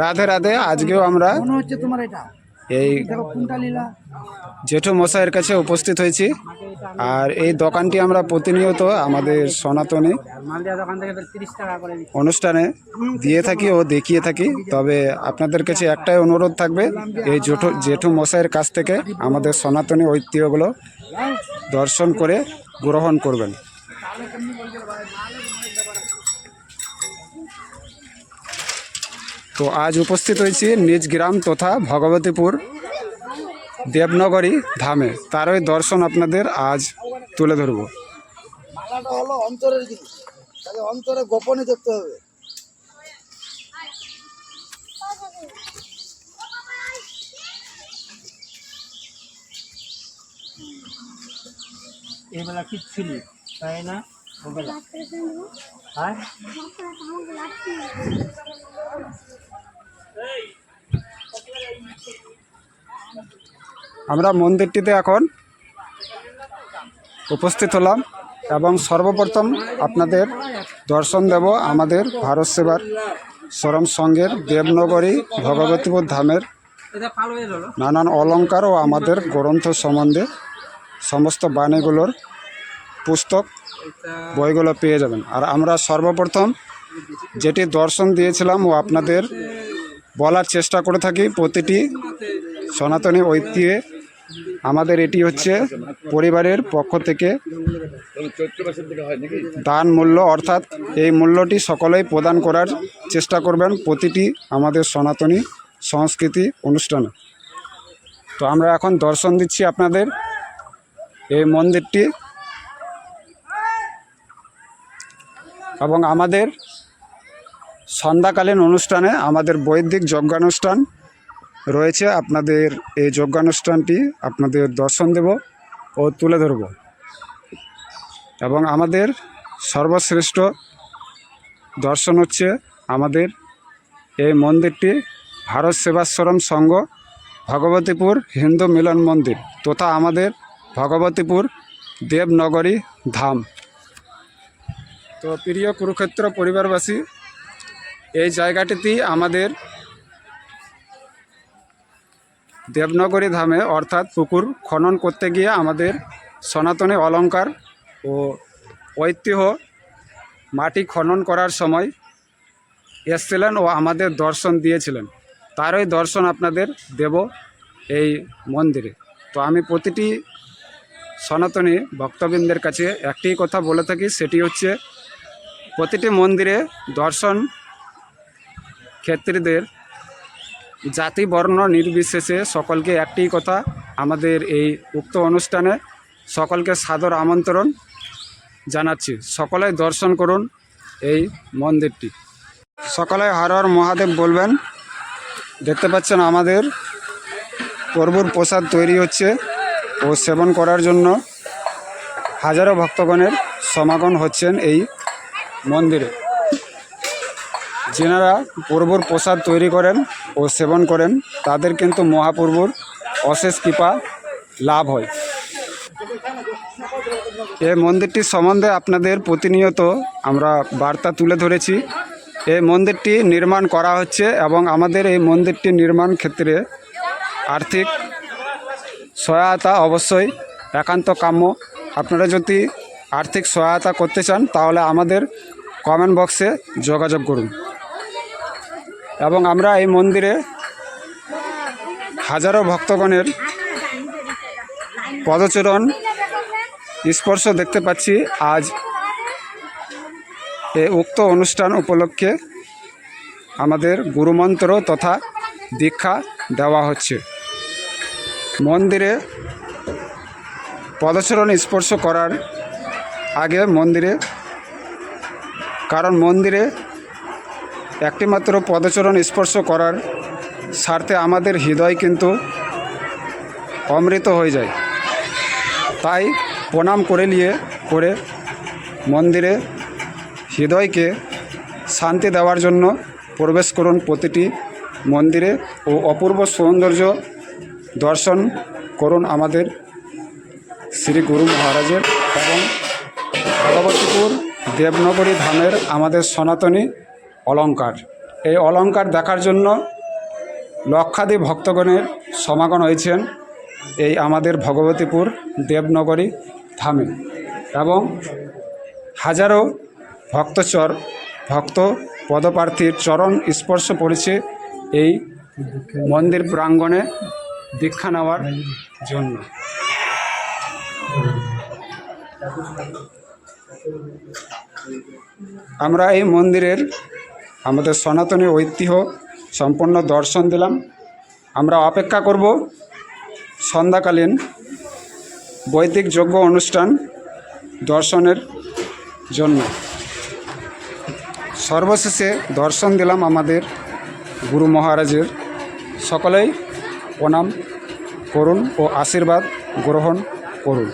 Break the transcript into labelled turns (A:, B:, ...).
A: রাধে রাধে আজকেও আমরা এই জেঠু মশাইয়ের কাছে উপস্থিত হয়েছি। আর এই দোকানটি আমরা প্রতিনিয়ত আমাদের সনাতনী অনুষ্ঠানে দিয়ে থাকি ও দেখিয়ে থাকি। তবে আপনাদের কাছে একটাই অনুরোধ থাকবে এই জেঠু জেঠু মশাইয়ের কাছ থেকে আমাদের সনাতনী ঐতিহ্যগুলো দর্শন করে গ্রহণ করবেন। তো আজ উপস্থিত হয়েছি নিজ গ্রাম তথা ভগবতীপুর দেবনগরী ধামে। তারই দর্শন আপনাদের আজ তুলে ধরবো।
B: মালাটা হলো অন্তরের জিনিস। তাকে অন্তরে গোপনে হবে। এবেলা তাই না? ওবেলা হ্যাঁ
A: আমরা মন্দিরটিতে এখন উপস্থিত হলাম এবং সর্বপ্রথম আপনাদের দর্শন দেব আমাদের ভারত সেবার সরম সংঘের দেবনগরী ভগবতীপুর ধামের নানান অলংকার ও আমাদের গ্রন্থ সম্বন্ধে সমস্ত বাণীগুলোর পুস্তক বইগুলো পেয়ে যাবেন। আর আমরা সর্বপ্রথম যেটি দর্শন দিয়েছিলাম ও আপনাদের বলার চেষ্টা করে থাকি প্রতিটি সনাতনী ঐতিহ্যে। আমাদের এটি হচ্ছে পরিবারের পক্ষ থেকে দান মূল্য, অর্থাৎ এই মূল্যটি সকলেই প্রদান করার চেষ্টা করবেন প্রতিটি আমাদের সনাতনী সংস্কৃতি অনুষ্ঠানে। তো আমরা এখন দর্শন দিচ্ছি আপনাদের এই মন্দিরটি এবং আমাদের সন্ধ্যাকালীন অনুষ্ঠানে আমাদের বৈদিক যজ্ঞানুষ্ঠান রয়েছে। আপনাদের এই যজ্ঞানুষ্ঠানটি আপনাদের দর্শন দেব ও তুলে ধরব। এবং আমাদের সর্বশ্রেষ্ঠ দর্শন হচ্ছে আমাদের এই মন্দিরটি ভারত সেবাশ্রম সংঘ ভগবতীপুর হিন্দু মিলন মন্দির তথা আমাদের ভগবতীপুর দেবনগরী ধাম। তো প্রিয় কুরুক্ষেত্র পরিবারবাসী এই জায়গাটিতেই আমাদের দেবনগরী ধামে অর্থাৎ পুকুর খনন করতে গিয়ে আমাদের সনাতনী অলংকার ও ঐতিহ্য মাটি খনন করার সময় এসছিলেন ও আমাদের দর্শন দিয়েছিলেন। তারই দর্শন আপনাদের দেব এই মন্দিরে। তো আমি প্রতিটি সনাতনী ভক্তবৃন্দের কাছে একটি কথা বলে থাকি, সেটি হচ্ছে প্রতিটি মন্দিরে দর্শন ক্ষেত্রীদের জাতি বর্ণ নির্বিশেষে সকলকে একটি কথা আমাদের এই উক্ত অনুষ্ঠানে সকলকে সাদর আমন্ত্রণ জানাচ্ছি। সকলে দর্শন করুন এই মন্দিরটি। সকলে হর হর মহাদেব বলবেন। দেখতে পাচ্ছেন আমাদের প্রভুর প্রসাদ তৈরি হচ্ছে ও সেবন করার জন্য হাজারো ভক্তগণের সমাগম হচ্ছেন এই মন্দিরে। যেনারা প্রভুর প্রসাদ তৈরি করেন ও সেবন করেন, তাদের কিন্তু মহাপ্রভুর অশেষ কৃপা লাভ হয়। এই মন্দিরটির সম্বন্ধে আপনাদের প্রতিনিয়ত আমরা বার্তা তুলে ধরেছি। এই মন্দিরটি নির্মাণ করা হচ্ছে এবং আমাদের এই মন্দিরটি নির্মাণ ক্ষেত্রে আর্থিক সহায়তা অবশ্যই একান্ত কাম্য। আপনারা যদি আর্থিক সহায়তা করতে চান, তাহলে আমাদের কমেন্ট বক্সে যোগাযোগ করুন। এবং আমরা এই মন্দিরে হাজারো ভক্তগণের পদচরণ, স্পর্শ দেখতে পাচ্ছি। আজ এই উক্ত অনুষ্ঠান উপলক্ষে আমাদের গুরুমন্ত্র তথা দীক্ষা দেওয়া হচ্ছে। মন্দিরে পদচরণ, স্পর্শ করার আগে মন্দিরে, কারণ মন্দিরে একটিমাত্র পদচরণ স্পর্শ করার স্বার্থে আমাদের হৃদয় কিন্তু অমৃত হয়ে যায়। তাই প্রণাম করে নিয়ে, করে মন্দিরে হৃদয়কে শান্তি দেওয়ার জন্য প্রবেশ করুন প্রতিটি মন্দিরে ও অপূর্ব সৌন্দর্য দর্শন করুন আমাদের শ্রী গুরু মহারাজের। এবং ভগবতীপুর দেবনগরী ধামের আমাদের সনাতনী অলংকার। এই অলঙ্কার দেখার জন্য লক্ষাধিক ভক্তগণের সমাগম হয়েছেন এই আমাদের ভগবতীপুর দেবনগরী ধামে এবং হাজারো ভক্তচর, ভক্ত পদপ্রার্থীর চরণ স্পর্শ পড়েছে এই মন্দির প্রাঙ্গণে দীক্ষা নেওয়ার জন্য। আমরা এই মন্দিরের আমাদের সনাতনী ঐতিহ্য সম্পূর্ণ দর্শন দিলাম। আমরা অপেক্ষা করব সন্ধ্যাকালীন বৈদিক যজ্ঞ অনুষ্ঠান দর্শনের জন্য। সর্বশেষে দর্শন দিলাম আমাদের গুরু মহারাজের। সকলেই প্রণাম করুন ও আশীর্বাদ গ্রহণ করুন।